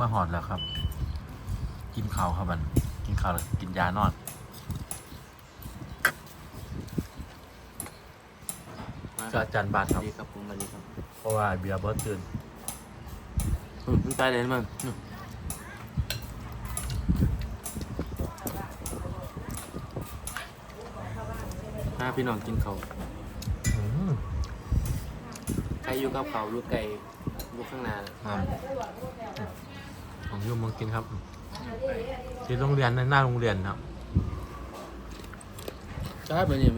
มาหอดแล้วครับ กินข้าวครับมันกินข้าวแล้วกินยานอนก็อาจารย์บาทครับ ดีครับผมมาดีครับเพราะว่าเบียร์เบิร์ดตื่นอืมมันตายเลยมันอืมถ้าพี่น้องกินเขาวอืมใครอยู่กับเขาลูกไก่ลูกข้างหน้าน่ะ อ่า ของยุ่มมึงกินครับ ที่โรงเรียนหน้าโรงเรียนครับก็แบบนี้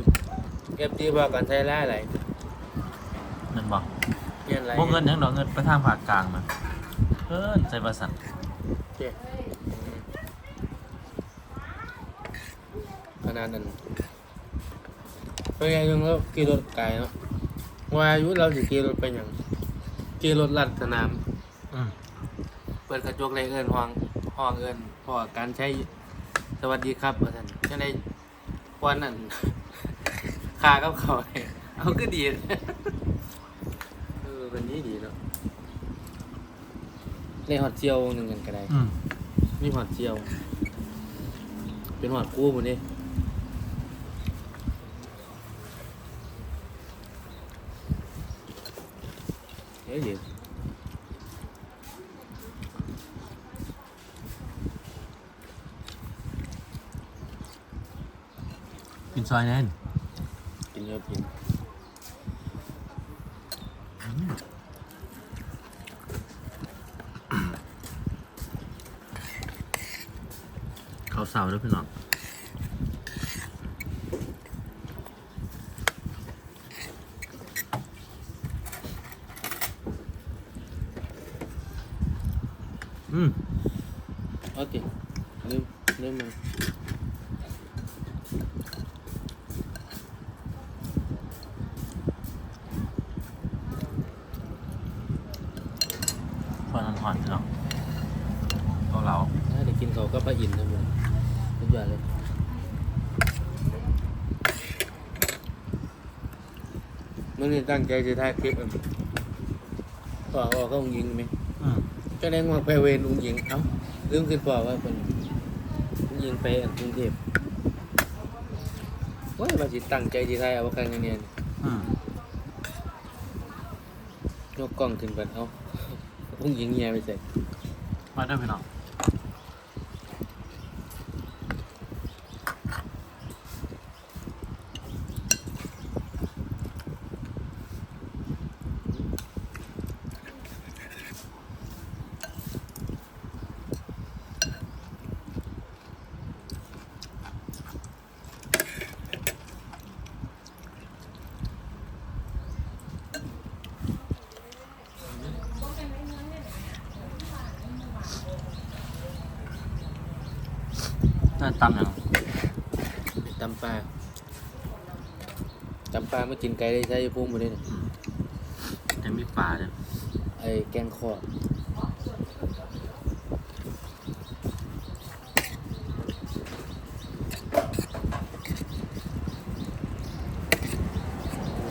เก็บตีบอกกันใช้ไล่อะไรเงินบอกเรียนอะไรพวกเงินยังดอกเงินไปทางภาคกลางมาเอิ้นใจประสันเจ๊ขนาดนั้นเป็นไงยังเราขี่รถไกลเนาะว่าอายุเราสิขี่รถไปหยังขี่รถลัดสนามอืมเปิดกระจกเลยเอินห้องห้องเอินพอการใช้สวัสดีครับว่าท่านจะได้วันนั้นคากับเขาเนี่ยเอาก็ดีเออวันนี้ดีเนาะในหอดเจียวหนึ่งกันก็ได้อืมมีหอดเจียว เป็นหอดกู้หมดนี่เฮ้ยเดี๋ยว ซอยแน่นกินเยอะกินข้าวเสาด้วยพี่น้องอืม โอเคลืมลืมมัน พอนันหอนพี่น้องเอาเหลาถ้าได้กินเขาก็ปลาอินนะมึงทุกอย่างเลยมื่อนี้ตั้งใจจะถ่ายคลิปอันต่อออกก็องยิงไหมอืมก็ได้งวงไปเวรองยิงเอ้าลืมขึ้นปอว่าเป็นองยิงไปอันกรุงเทพว่าว่าจิตั้งใจจะถ่ายเอากันเนี่ยอืมยกกล้องขึ้นไปเอ้า กุ้งยิงเงียไปเสร็จมาได้ไหมเนาะ น่าตำอย่างตำปลาตำปลาไม่กินไก่ได้ใช้พุ่งมาด้วยเนี่ยจะมีปลาเนี่ยไอ้แกงคอ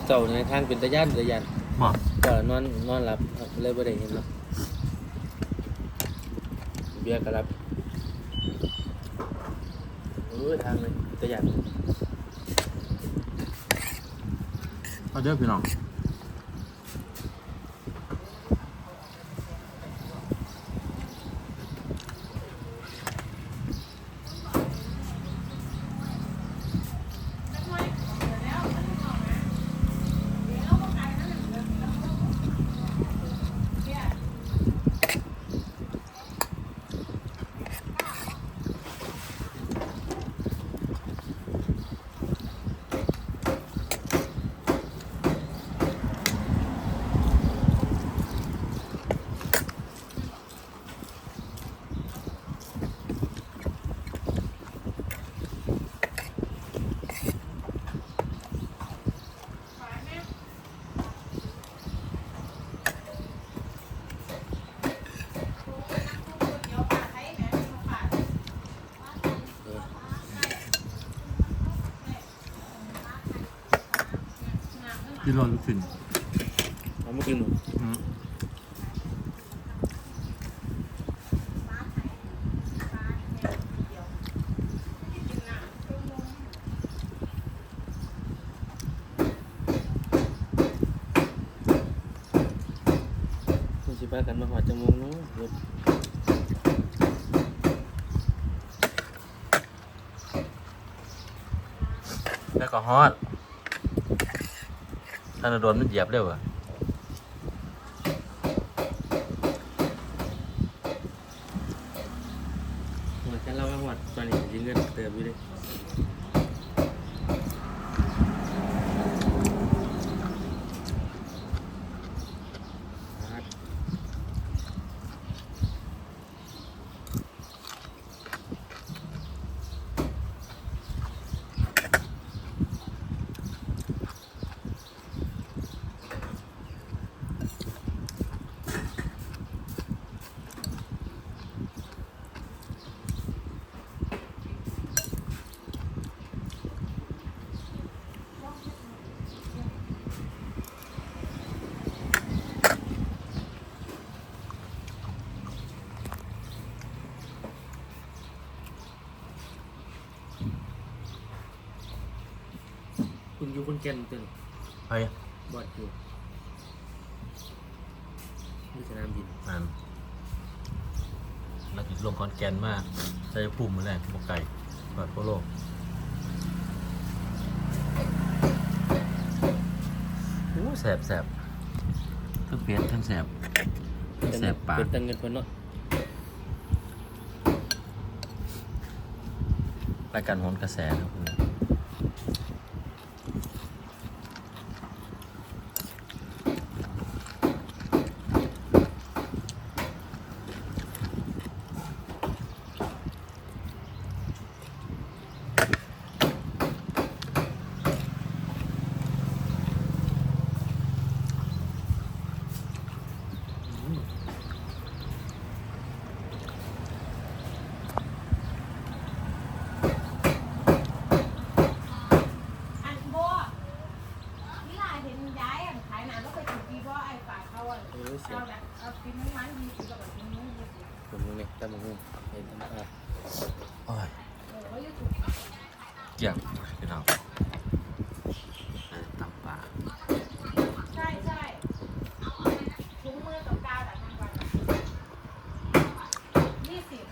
เจ้าในทางเป็นตะย่านตะยานบอกก็นอนนอนหลับครับเลยบ่ได้เห็นเนาะเบียร์ก็รับเออทางเลยตะยาง เอาเด้อพี่น้อง กินรอลูกชิ้นเอามากินหนูอืมคุณสิพากันมาหอดจมูกเนาะรถแล้วก็ฮอด ถ้าโดนมันเหยียบเร็วอะหัวฉันเล่าว่าหอดตอนนี้ยิงเงินเติมอยู่เลย คุณอยู่คนแก่นตึงไปบอดอยู่ที่สนามบินนั่นแล้วก็ลงคอนแกนมากใช้ภูมิมาแรงบกไก่ปอดโปโลโอ้แสบแสบทั้งเผ็ดทั้งแสบทั้งแสบปากเป็นตังเงินคนเนาะ รายการโหนกระแสครับคุณ อันโบนี่ลาเห็นย้ายอันขายหนาแล้วไปถึงปีบ่ไอ้ฝากเขาอะ เออเสีย เอาแบบเอากินน้ำมันดีสิกับแบบนี้ดีสิ ผมมึงเนี่ยตามมึงเห็นทำอะไร โอ้ย เออว่าอยู่ถูก เกี่ยงพี่น้องเออตำปลาใช่ใช่ถุงมือกับกาวแบบทางวันยี่สิบ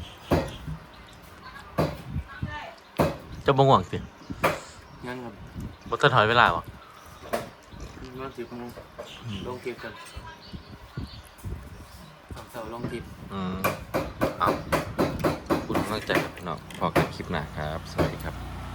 ใช่เจะบ่ง่วงสิงั้นครับบ่ต้องถอยเวลาบ่นอนสิบโมงลงเก็บกันสองเสาลงทิปอืมเอาขอบคุณกำลังใจครับพี่น้องพอกันคลิปหน้าครับ สวัสดีครับ